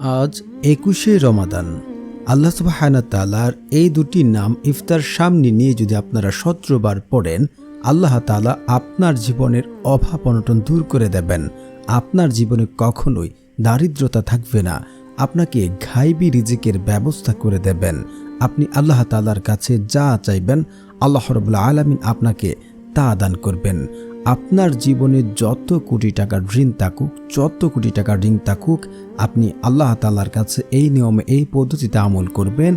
আজ একুশে রমাদান। আল্লাহ সুবাহানা তালার এই দুটি নাম ইফতার সামনে নিয়ে যদি আপনারা সতেরোবার পড়েন, আল্লাহ তালা আপনার জীবনের অভাব অনটন দূর করে দেবেন। আপনার জীবনে কখনোই দারিদ্রতা থাকবে না। আপনাকে ঘাইবি রিজিকের ব্যবস্থা করে দেবেন। আপনি আল্লাহ তালার কাছে যা চাইবেন, আল্লাহ রবুল্লা আলমিন আপনাকে তা দান করবেন। আপনার জীবনে যত কোটি টাকার ঋণ থাকুক, যত কোটি টাকার ঋণ থাকুক, আপনি আল্লাহ তালার কাছে এই নিয়মে, এই পদ্ধতিতে আমল করবেন।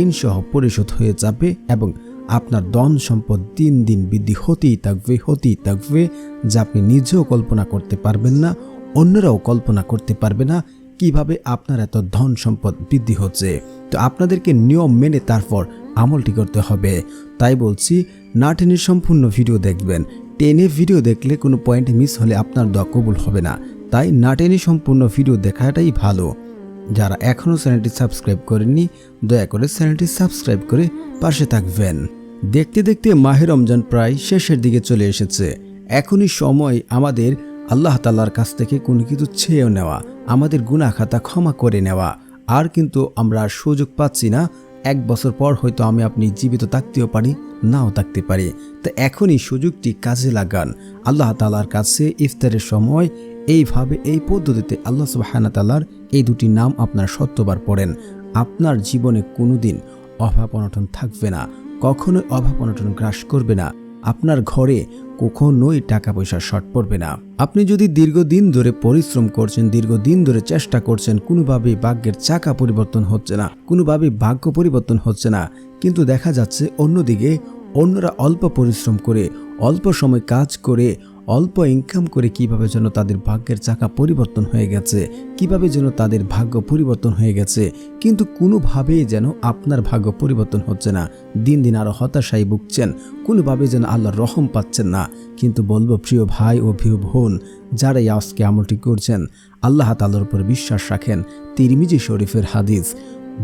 ঋণ সহ পরিশোধ হয়ে যাবে এবং আপনার ধন সম্পদ দিন দিন বৃদ্ধি হতেই থাকবে হতেই থাকবে, যা আপনি নিজেও কল্পনা করতে পারবেন না, অন্যরাও কল্পনা করতে পারবে না কীভাবে আপনার এত ধন সম্পদ বৃদ্ধি হচ্ছে। তো আপনাদেরকে নিয়ম মেনে তারপর আমলটি করতে হবে। তাই বলছি না টেনে সম্পূর্ণ ভিডিও দেখবেন। টেনে ভিডিও দেখলে কোনো পয়েন্ট মিস হলে আপনার দোয়া কবুল হবে না। তাই না টেনে সম্পূর্ণ ভিডিও দেখাটাই ভালো। যারা এখনও চ্যানেলটি সাবস্ক্রাইব করেননি, দয়া করে চ্যানেলটি সাবস্ক্রাইব করে পাশে থাকবেন। দেখতে দেখতে মাহের রমজান প্রায় শেষের দিকে চলে এসেছে। এখনই সময় আমাদের আল্লাহ তাল্লার কাছ থেকে কোনো কিছু ছেয়েও নেওয়া, আমাদের গুনাহ খাতা ক্ষমা করে নেওয়া। আর কিন্তু আমরা সুযোগ পাচ্ছি না এক বছর পর হয়তো আমি আপনি জীবিত থাকতেও পারি, নাও থাকতে পারি। তো এখনই সুযোগটি কাজে লাগান। আল্লাহ তালার কাছে ইফতারের সময় এইভাবে, এই পদ্ধতিতে আল্লাহ সুবাহানা তালার এই দুটি নাম আপনার সত্যবার পড়েন। আপনার জীবনে কোনো দিন অভাব অনটন থাকবে না, কখনোই অভাব অনটন গ্রাস করবে না। আপনার ঘরে কখনোই টাকা পয়সা শর্ট পড়বে না। আপনি যদি দীর্ঘদিন ধরে পরিশ্রম করছেন, দীর্ঘদিন ধরে চেষ্টা করছেন, কোনোভাবেই ভাগ্যের চাকা পরিবর্তন হচ্ছে না, কোনোভাবেই ভাগ্য পরিবর্তন হচ্ছে না, কিন্তু দেখা যাচ্ছে অন্যদিকে অন্যরা অল্প পরিশ্রম করে, অল্প সময় কাজ করে অল্প ইনকাম করে কীভাবে যেন তাদের ভাগ্যের চাকা পরিবর্তন হয়ে গেছে, কীভাবে যেন তাদের ভাগ্য পরিবর্তন হয়ে গেছে, কিন্তু কোনোভাবেই যেন আপনার ভাগ্য পরিবর্তন হচ্ছে না। দিন দিন আরও হতাশায় ভুগছেন, কোনোভাবে যেন আল্লাহর রহম পাচ্ছেন না। কিন্তু বলব, প্রিয় ভাই ও প্রিয় বোন, যারাই আজকে আমলটি করছেন, আল্লাহ তাল্লার উপর বিশ্বাস রাখেন। তিরমিজি শরীফের হাদিস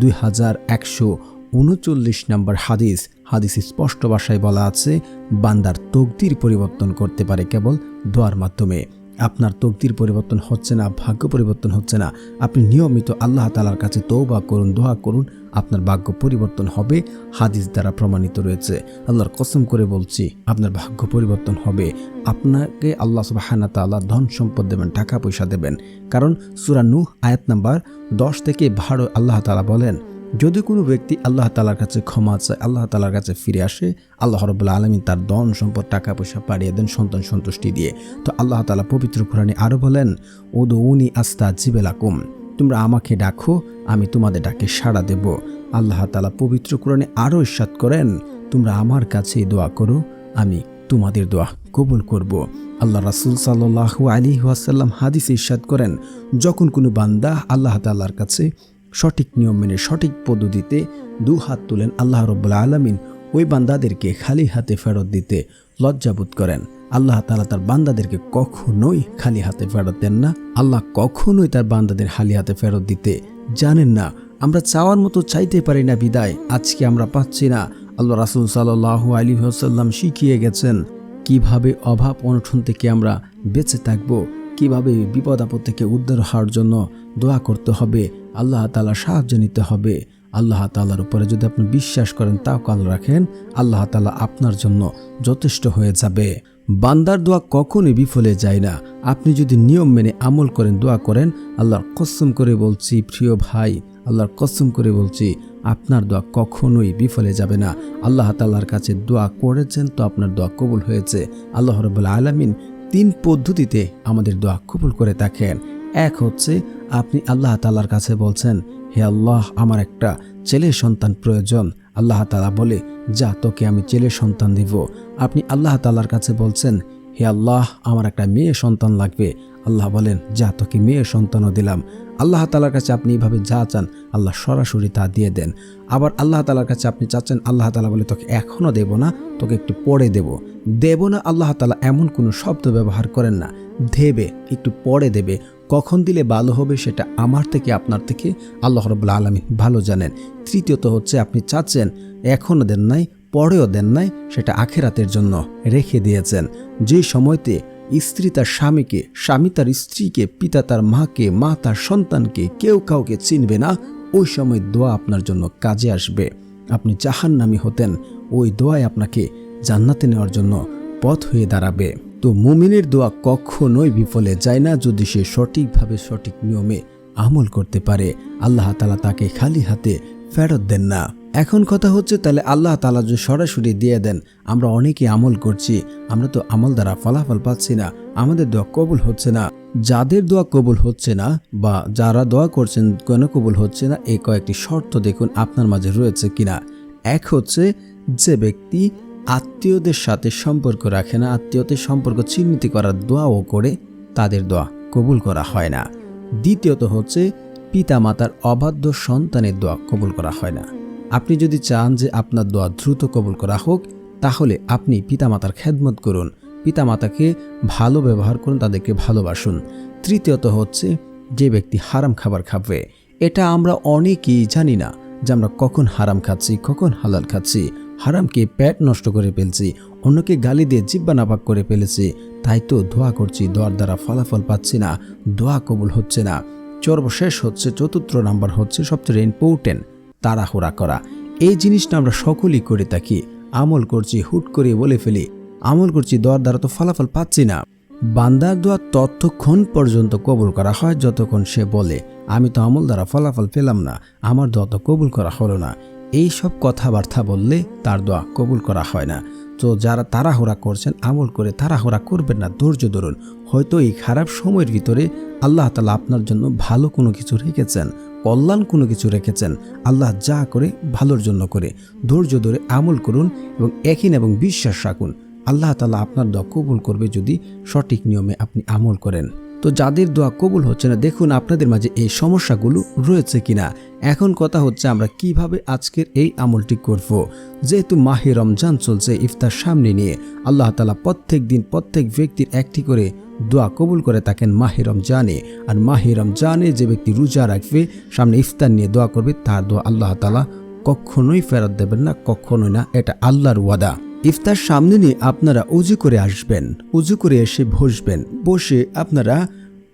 দুই হাজার একশো উনচল্লিশ নম্বর হাদিস। হাদিস স্পষ্ট ভাষায় বলা আছে, বান্দার তকদির পরিবর্তন করতে পারে কেবল দোয়ার মাধ্যমে। আপনার তকদির পরিবর্তন হচ্ছে না, ভাগ্য পরিবর্তন হচ্ছে না। আপনি নিয়মিত আল্লাহ তালার কাছে তৌবা করুন, দোয়া করুন, আপনার ভাগ্য পরিবর্তন হবে, হাদিস দ্বারা প্রমাণিত রয়েছে। আল্লাহর কসম করে বলছি, আপনার ভাগ্য পরিবর্তন হবে। আপনাকে আল্লাহ সুবাহানা তাল্লাহ ধন সম্পদ দেবেন, টাকা পয়সা দেবেন। কারণ সুরানু আয়াত নাম্বার দশ থেকে বারো আল্লাহ তালা বলেন যদি কোনো ব্যক্তি আল্লাহ তালার কাছে ক্ষমা চায়, আল্লাহ তালার কাছে ফিরে আসে, আল্লাহ রবুল্লা আলমী তার ধন, সম্পদ, টাকা, পয়সা পাড়িয়ে দেন সন্তান সন্তুষ্টি দিয়ে। তো আল্লাহ তালা পবিত্র কোরআনে আরও বলেন ওদো উনি আস্তা জিবেলাকুম তোমরা আমাকে ডাকো, আমি তোমাদের ডাকে সাড়া দেব। আল্লাহ তালা পবিত্র কোরআনে আরও ইস্বাদ করেন, তোমরা আমার কাছেই দোয়া করো, আমি তোমাদের দোয়া কবুল করব। আল্লাহ রাসুল সাল্লাহ আলী ওয়াসাল্লাম হাদিস ইস্বাদ করেন, যখন কোনো বান্দা আল্লাহ তাল্লার কাছে সঠিক নিয়ম মেনে সঠিক পদ্ধতিতে দু হাত তুলেন আল্লাহ রব্বুল্লা আলমিন। ওই বান্দাদেরকে খালি হাতে ফেরত দিতে লজ্জাবোধ করেন। আল্লাহ তালা তার বান্দাদেরকে কখনোই খালি হাতে ফেরত দেন না। আল্লাহ কখনোই তার বান্দাদের খালি হাতে ফেরত দিতে জানেন না। আমরা চাওয়ার মতো চাইতে পারি না বিদায়। আজকে আমরা পাচ্ছি না। আল্লাহ রাসুল সাল্লাহ আলী হাসাল্লাম শিখিয়ে গেছেন, কীভাবে অভাব অনঠন থেকে আমরা বেঁচে থাকব, কীভাবে বিপদ আপদ থেকে উদ্ধার হওয়ার জন্য দোয়া করতে হবে। আল্লাহ তালা সাহায্য নিতে হবে। আল্লাহ তালার উপরে যদি আপনি বিশ্বাস করেন, তাও কাল রাখেন, আল্লাহ তালা আপনার জন্য যথেষ্ট হয়ে যাবে। বান্দার দোয়া কখনই বিফলে যায় না। আপনি যদি নিয়ম মেনে আমল করেন, দোয়া করেন, আল্লাহর কসম করে বলছি, প্রিয় ভাই, আল্লাহর কসম করে বলছি, আপনার দোয়া কখনোই বিফলে যাবে না। আল্লাহ তাল্লার কাছে দোয়া করেছেন তো আপনার দোয়া কবুল হয়েছে। আল্লাহ রবুল্লা আলমিন তিন পদ্ধতিতে আমাদের দোয়া কবুল করে থাকেন। এক হচ্ছে, আপনি আল্লাহ তালার কাছে বলছেন, হে আল্লাহ, আমার একটা ছেলে সন্তান প্রয়োজন। আল্লাহ তালা বলে, যা, তোকে আমি ছেলে সন্তান দিব। আপনি আল্লাহ তালার কাছে বলছেন, হে আল্লাহ, আমার একটা মেয়ে সন্তান লাগবে। আল্লাহ বলেন, যা, তোকে মেয়ে সন্তানও দিলাম। আল্লাহ তালার কাছে আপনি এইভাবে যা চান, আল্লাহ সরাসরি তা দিয়ে দেন। আবার আল্লাহ তালার কাছে আপনি চাচ্ছেন, আল্লাহ তালা বলে, তোকে এখনও দেব না, তোকে একটু পরে দেব। দেব না আল্লাহ তালা এমন কোনো শব্দ ব্যবহার করেন না। দেবে, একটু পরে দেবে। কখন দিলে ভালো হবে সেটা আমার থেকে, আপনার থেকে আল্লাহ রবুল্লা আলমী ভালো জানেন। তৃতীয়ত হচ্ছে, আপনি চাচ্ছেন, এখনও দেন নাই, পরেও দেন নাই, সেটা আখেরাতের জন্য রেখে দিয়েছেন। যে সময়তে স্ত্রী তার স্বামীকে, স্বামী তার স্ত্রীকে, পিতা তার মাকে, মা তার সন্তানকে কেউ কাউকে চিনবে না, ওই সময় দোয়া আপনার জন্য কাজে আসবে। আপনি জাহান্নামি হতেন, ওই দোয়ায় আপনাকে জান্নাতে নেওয়ার জন্য পথ হয়ে দাঁড়াবে। তো মুমিনের দোয়া কখনোই বিফলে যায় না যদি সে সঠিকভাবে সঠিক নিয়মে আমল করতে পারে। আল্লাহ তালা তাকে খালি হাতে ফেরত দেন না। এখন কথা হচ্ছে, তাহলে আল্লাহ তালা যদি সরাসরি দিয়ে দেন, আমরা অনেকে আমল করছি, আমরা তো আমল দ্বারা ফলাফল পাচ্ছি না, আমাদের দোয়া কবুল হচ্ছে না। যাদের দোয়া কবুল হচ্ছে না বা যারা দোয়া করছেন কেন কবুল হচ্ছে না, এই কয়েকটি শর্ত দেখুন আপনার মাঝে রয়েছে কিনা। এক হচ্ছে, যে ব্যক্তি আত্মীয়দের সাথে সম্পর্ক রাখে না। আত্মীয়দের সম্পর্ক চিহ্নিত করার দোয়াও করে তাদের দোয়া কবুল করা হয় না। দ্বিতীয়ত হচ্ছে পিতামাতার অবাধ্য সন্তানের দোয়া কবুল করা হয় না। আপনি যদি চান যে আপনার দোয়া দ্রুত কবুল করা হোক, তাহলে আপনি পিতামাতার খেদমত করুন। পিতামাতাকে ভালো ব্যবহার করুন, তাদেরকে ভালোবাসুন। তৃতীয়ত হচ্ছে যে ব্যক্তি হারাম খাবার খাবে, এটা আমরা অনেকেই জানি না যে আমরা কখন হারাম খাচ্ছি, কখন হালাল খাচ্ছি। হারামকে প্যাট নষ্ট করে ফেলছি, অন্যকে গালি দিয়ে জিব্বা নাপাক করে ফেলেছি। তাই তো দোয়া করছি, দোয়ার দ্বারা ফলাফল পাচ্ছি না, দোয়া কবুল হচ্ছে না। সর্বশেষ হচ্ছে, চতুর্থ নাম্বার হচ্ছে সবচেয়ে ইম্পর্টেন্ট তাড়াহুড়া করা। এই জিনিসটা আমরা সকলেই করে থাকি। আমল করছি, হুট করে বলে ফেলি, আমল করছি, দোয়ার দ্বারা তো ফলাফল পাচ্ছি না। বান্দার দোয়া ততক্ষণ পর্যন্ত কবুল করা হয়, যতক্ষণ সে বলে, আমি তো আমল দ্বারা ফলাফল পেলাম না, আমার দোয়া তো কবুল করা হলো না। এই সব কথাবার্তা বললে তার দোয়া কবুল করা হয় না। তো যারা তাড়াহুড়া করছেন, আমল করে তাড়াহুড়া করবেন না, ধৈর্য ধরুন। হয়তো এই খারাপ সময়ের ভিতরে আল্লাহ তালা আপনার জন্য ভালো কোনো কিছু রেখেছেন, কল্যাণ কোনো কিছু রেখেছেন। আল্লাহ যা করে, ভালোর জন্য করে। ধৈর্য ধরে আমল করুন এবং একই এবং বিশ্বাস রাখুন। আল্লাহ তালা আপনার দোয়া কবুল করবে যদি সঠিক নিয়মে আপনি আমল করেন। তো যাদের দোয়া কবুল হচ্ছে না, দেখুন আপনাদের মাঝে এই সমস্যাগুলো রয়েছে কিনা। এখন কথা হচ্ছে আমরা কীভাবে আজকের এই আমলটি করব। যেহেতু মাহে রমজান চলছে ইফতার সামনে নিয়ে, আল্লাহ তালা প্রত্যেক দিন প্রত্যেক ব্যক্তির একটি করে দোয়া কবুল করে থাকেন মাহে রমজানে। আর মাহে রমজানে যে ব্যক্তি রোজা রাখবে, সামনে ইফতার নিয়ে দোয়া করবে, তার দোয়া আল্লাহ তালা কখনোই ফেরত দেবেন না, কখনোই না, এটা আল্লাহর ওয়াদা। ইফতার সামনে নিয়ে আপনারা উজু করে আসবেন, উজু করে এসে বসবেন, বসে আপনারা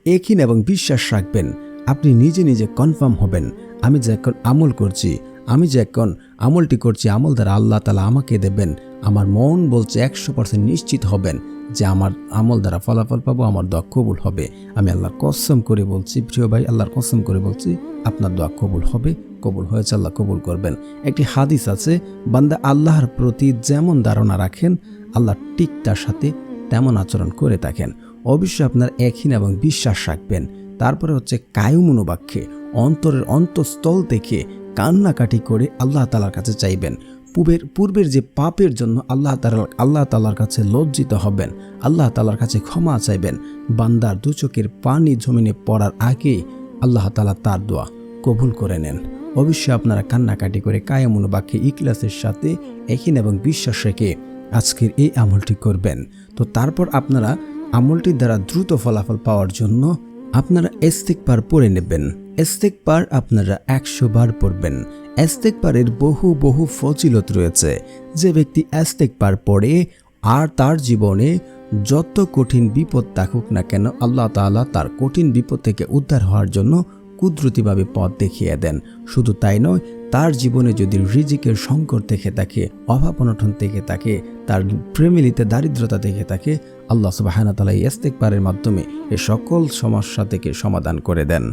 একিন এবং বিশ্বাস রাখবেন। আপনি নিজে নিজে কনফার্ম হবেন, আমি যে এখন আমল করছি, আমি যে এখন আমলটি করছি, আমল দ্বারা আল্লাহ তালা আমাকে দেবেন, আমার মন বলছে একশো পার্সেন্ট নিশ্চিত হবেন যে আমার আমল দ্বারা ফলাফল পাবো, আমার দোয়া কবুল হবে। আমি আল্লাহর কসম করে বলছি, প্রিয় ভাই, আল্লাহর কসম করে বলছি, আপনার দোয়া কবুল হবে। কবুল হয়েছে, আল্লাহ কবুল করবেন। একটি হাদিস আছে, বান্দা আল্লাহর প্রতি যেমন ধারণা রাখেন, আল্লাহ ঠিক তার সাথে তেমন আচরণ করে থাকেন। অবশ্যই আপনার একহীন এবং বিশ্বাস রাখবেন। তারপরে হচ্ছে কায়ু মনোবাক্যে অন্তরের অন্তঃস্থল থেকে কান্নাকাটি করে আল্লাহ তালার কাছে চাইবেন। পূবের, পূর্বের যে পাপের জন্য আল্লাহ তালা আল্লাহ তালার কাছে লজ্জিত হবেন, আল্লাহ তালার কাছে ক্ষমা চাইবেন। বান্দার দু চোখের পানি জমিনে পড়ার আগেই আল্লাহ তালা তার দোয়া কবুল করে নেন। অবশ্যই আপনারা কান্নাকাটি করে কায়ামুন বাক্যে ইকলাসের সাথে এখিন এবং বিশ্বাস রেখে আজকের এই আমলটি করবেন। তো তারপর আপনারা আমলটির দ্বারা দ্রুত ফলাফল পাওয়ার জন্য আপনারা এস্তেক পার পড়ে নেবেন। এস্তেক পার আপনারা একশো বার পড়বেন। এস্তেকবারের বহু বহু ফজিলত রয়েছে। যে ব্যক্তি এস্তেক পার পড়ে আর তার জীবনে যত কঠিন বিপদ থাকুক না কেন, আল্লাহ তাআলা তার কঠিন বিপদ থেকে উদ্ধার হওয়ার জন্য কুদরতিভাবে পথ দেখিয়ে দেন। শুধু তাই নয়, তার জীবনে যদি রিজিকের সংকট থেকে থাকে, অভাব অনটন থেকে থাকে, তার প্রেমিলিতে দারিদ্রতা থেকে থাকে, আল্লাহ সুবাহানা তালা ইস্তেকবারের মাধ্যমে এ সকল সমস্যা থেকে সমাধান করে দেন।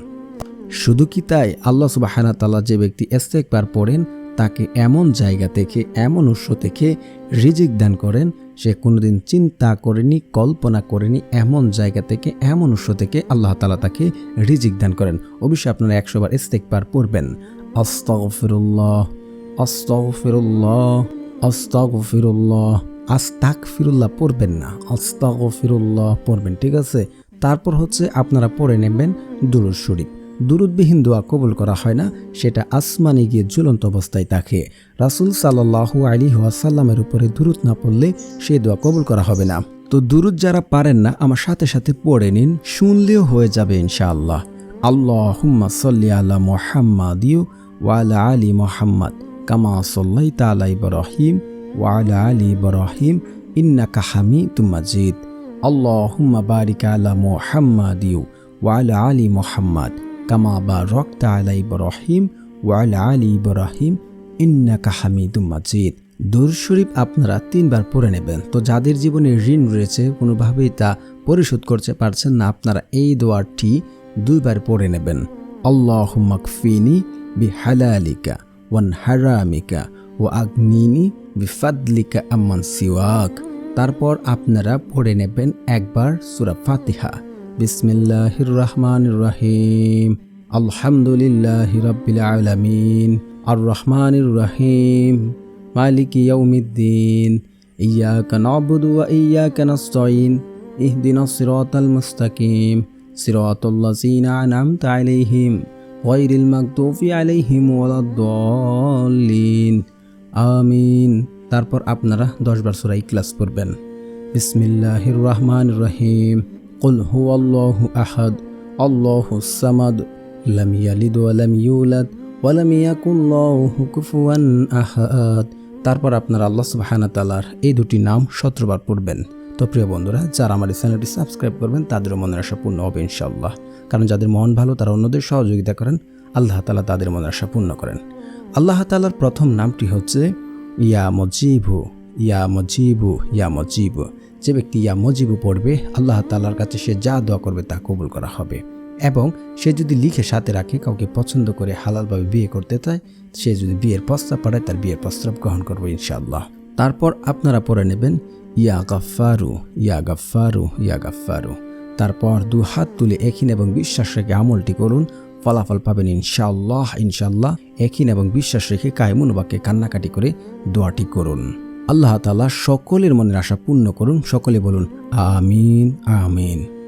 শুধু কি তাই? আল্লাহ সুবাহানা তালা যে ব্যক্তি ইস্তেকবার পড়েন, তাকে এমন জায়গা থেকে, এমন উৎস থেকে রিজিক দান করেন সে কোনোদিন চিন্তা করেনি, কল্পনা করেনি এমন জায়গা থেকে, এমন উৎস থেকে আল্লাহ তালা তাকে রিজিক দান করেন। অবশ্যই আপনারা একশোবার ইস্তেকবার পড়বেন। আস্তাক ফিরুল্লাহ পড়বেন না, আস্তাগফিরুল্লাহ পড়বেন, ঠিক আছে? তারপর হচ্ছে আপনারা পড়ে নেবেন দুরুদ শরীফ। দুরুদবিহীন দোয়া কবুল করা হয় না, সেটা আসমানে গিয়ে ঝুলন্ত অবস্থায় থাকে। রাসুল সাল্লাহু আলী ওয়াসাল্লামের উপরে দুরুদ না পড়লে সেই দোয়া কবুল করা হবে না। তো দুরুদ যারা পারেন না, আমার সাথে সাথে পড়ে নিন, শুনলেও হয়ে যাবে ইনশাআল্লাহ। আল্লাহ হুম্মা সাল্লি আলা মোহাম্মদিউ ওয়ালা আলী মোহাম্মদ, কামা সাল্লাই তালা ইব্রাহিম ওয়ালা আলী ইব্রাহিম, ইন্নাকা হামি তুমাজিদ আল্লাহুম্মা বারিক আলা মুহাম্মাদিউ ওয়া আলা আলি মুহাম্মাদ। কামা বারাকতা আলা ইব্রাহিম ওয়া আলা ইব্রাহিম ইন্নাকা হামিদুম মাজিদ দুর শরীফ আপনারা তিনবার পড়ে নেবেন। তো যাদের জীবনে ঋণ রয়েছে, কোনোভাবেই তা পরিশোধ করতে পারছেন না, আপনারা এই দোয়ারটি দুইবার পড়ে নেবেন। আল্লাহুম্মা কফিনি বিহালালিকা ওয়ান হারামিকা ও আগ্নিনি বি ফাদলিকা আম্মান সিওয়াক। তারপর আপনারা পড়ে নেবেন একবার সুরা ফাতিহা। বিসমিল্লাহির রহমানির রহিম আলহামদুলিল্লাহ রাব্বিল আলামিন আর রহমানির রহিম মালিক ইয়াউমিদ্দিন ইয়াকা নাবুদু ওয়া ইয়াকা নাস্তাইন ইহদিনাস সিরাতাল মুস্তাকিম সিরাতাল লাযিনা আন'আমতা আলাইহিম গায়রিল মাগদুবি আলাইহিম ওয়ালাদ-দাল্লিন আমিন তারপর আপনারা দশবার সূরা ইখলাস পড়বেন বিসমিল্লাহির রহমানির রহিম قل هو الله أحد الله الصمد لم يلد ولم يولد ولم يكن له كفوا أحد তারপর আপনারা আল্লাহ সুবহানাহু ওয়া তাআলার এই দুটি নাম সতেরোবার পড়বেন তো প্রিয় বন্ধুরা যারা আমার এই চ্যানেলটি সাবস্ক্রাইব করবেন তাদেরও মনের আশা পূর্ণ হবে ইনশাআল্লাহ কারণ যাদের মন ভালো তারা অন্যদের সহযোগিতা করেন আল্লাহ তাআলা তাদের মনের আশা পূর্ণ করেন আল্লাহ তাআলার প্রথম নামটি হচ্ছে ইয়া মজিবু ইয়া মজিবু ইয়া মজিবু। যে ব্যক্তি ইয়া মজিবু পড়বে, আল্লাহ তাআলার কাছে সে যা দোয়া করবে তা কবুল করা হবে। এবং সে যদি লিখে সাথে রাখে, কাউকে পছন্দ করে হালালভাবে বিয়ে করতে চায়, সে যদি বিয়ের প্রস্তাব পাঠায়, তার বিয়ের প্রস্তাব গ্রহণ করবে ইনশাআল্লাহ। তারপর আপনারা পড়ে নেবেন, ইয়া গাফারু ইয়া গাফারু ইয়া গাফারু তারপর দু হাত তুলে এখিন এবং বিশ্বাস রেখে আমলটি করুন, ফলাফল পাবেন ইনশাআল্লাহ ইনশাআল্লাহ। এখিন এবং বিশ্বাস রেখে কায়মুনবাকে কান্নাকাটি করে দোয়াটি করুন। আল্লাহ তালা সকলের মনের আশা পূর্ণ করুন। সকলে বলুন আমিন আমিন।